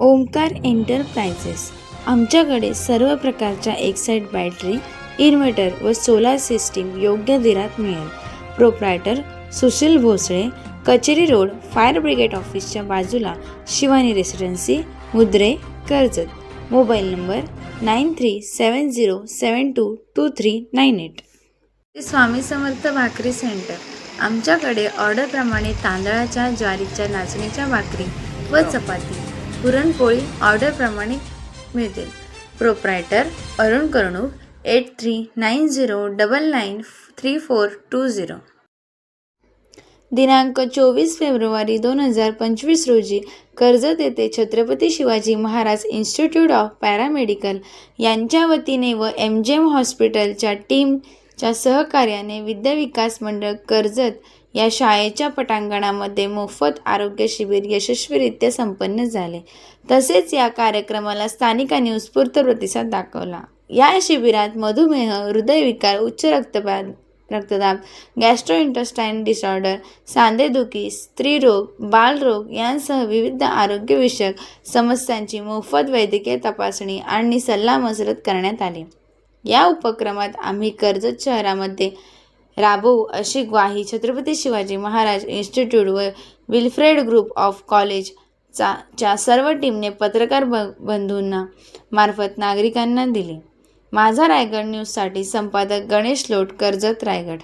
Omkar enterprises. आमच्याकडे सर्व प्रकारच्या एक्साईट बॅटरी इन्व्हर्टर व सोलार सिस्टीम योग्य दरात मिळेल. प्रोप्रायटर सुशील भोसळे कचेरी रोड फायर ब्रिगेड ऑफिसच्या बाजूला Shivani residency Mudre Karjat. Mobile number nine three seven zero seven two two three nine eight. Swami Samarth Bhakri center. आमच्याकडे ऑर्डरप्रमाणे तांदळाच्या ज्वारीच्या नाचणीच्या भाकरी व चपाती. पुरणपोळी ऑर्डरप्रमाणे मिळतील. Proprietor Arun करणूक eight three nine zero double nine three four two zero. दिनांक चोवीस फेब्रुवारी दोन हजार पंचवीस रोजी कर्जत येथे Chhatrapati Shivaji Maharaj institute of paramedical यांच्या वतीने व एम जी एम हॉस्पिटलच्या टीमच्या सहकार्याने विद्याविकास मंडळ कर्जत या शाळेच्या पटांगणामध्ये मोफत आरोग्य शिबिर यशस्वीरित्या संपन्न झाले. तसेच या कार्यक्रमाला स्थानिकांनी उत्स्फूर्त प्रतिसाद दाखवला. या शिबिरात मधुमेह हृदयविकार उच्च रक्तदाब रक्तदाब गॅस्ट्रोइंटस्टाईन डिसऑर्डर सांधेदुखी स्त्रीरोग बालरोग यांसह विविध आरोग्यविषयक समस्यांची मोफत वैद्यकीय तपासणी आणि सल्लामसलत करण्यात आली. या उपक्रमात आम्ही कर्जत शहरामध्ये राबवू अशी ग्वाही छत्रपती शिवाजी महाराज इन्स्टिट्यूट व विल्फ्रेड ग्रुप ऑफ कॉलेजचा च्या सर्व टीमने पत्रकार ब बंधूंना मार्फत नागरिकांना दिली. माझा रायगड न्यूजसाठी संपादक गणेश लोट कर्जत रायगड.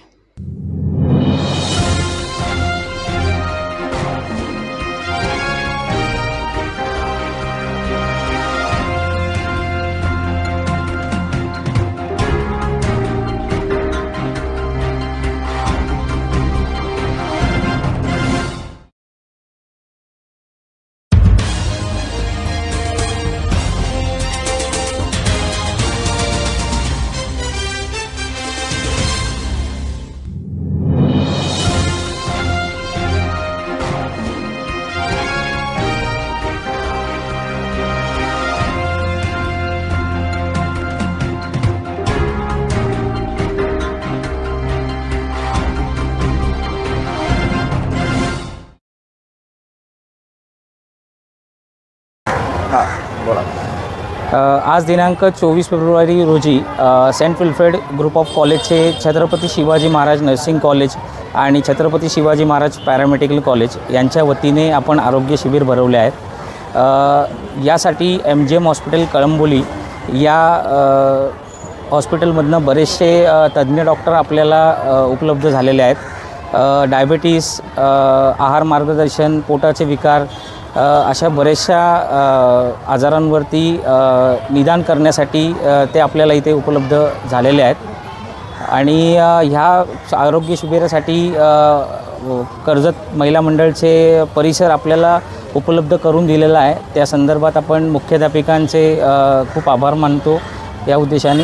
हां बोला. आज दिनांक चोवीस फेब्रुवारी रोजी सेंट विल्फ्रेड ग्रुप ऑफ कॉलेजचे छत्रपती शिवाजी महाराज नर्सिंग कॉलेज आणि छत्रपती शिवाजी महाराज पॅरामेडिकल कॉलेज यांच्या वतीने आपण आरोग्य शिबिर भरवले आहेत. यासाठी M G M hospital Kalamboli या हॉस्पिटलमधनं बरेचसे तज्ज्ञ डॉक्टर आपल्याला उपलब्ध झालेले आहेत. अ, डायबेटीस आहार मार्गदर्शन पोटाचे विकार अशा बऱ्याचशा आजारांवरती निदान करण्यासाठी ते आपल्याला इथे उपलब्ध झालेले आहेत. आणि ह्या आरोग्य शिबिरासाठी कर्जत महिला मंडळचे परिसर आपल्याला उपलब्ध करून दिलेला आहे. त्या संदर्भात आपण मुख्याध्यापिकांचे खूप आभार मानतो या उद्देशाने.